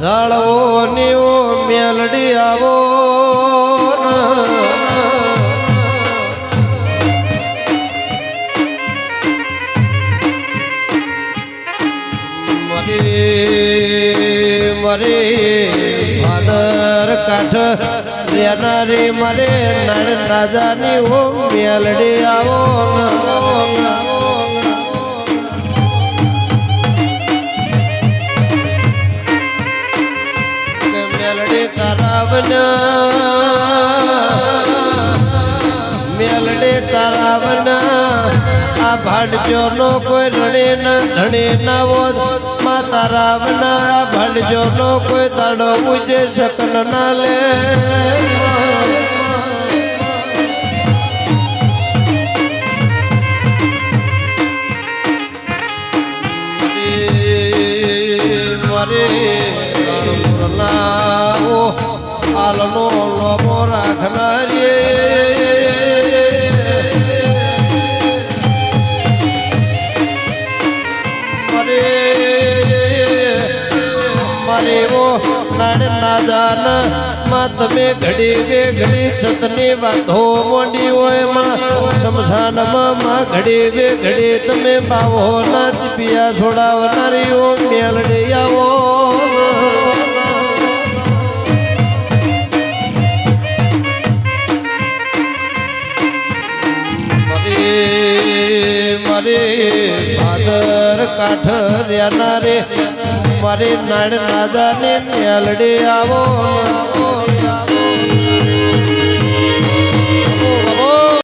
જાળવો નીવો મેલડી આવો મરે ભાદર કાઠ રેનારી મરે નળ રાજાની ઓ મેલડી આવો મેલડી તારાવના. મેલડે તારાવના. આ ભાડજો નો કોઈ રણે ના ધણે ના હો માતા રાવના આ ભાડજો નો કોઈ તાડો પૂજે શકન ના લે. મરે રણપુરનાઓ આલનો લોમો રાખનારી મરે મરે ઓ નાણ નાદાનમાં તમે ઘડી બે ઘડી છતની વાતો મોડી હોયમાં. શમશાનમાં માં ઘડી બે ઘડી તમે પાવો નાચ પિયા છોડાવનારી મરે ભાદર કાઠ રહ્યા રે મારે નાડ નાદાને મેલડી આવો.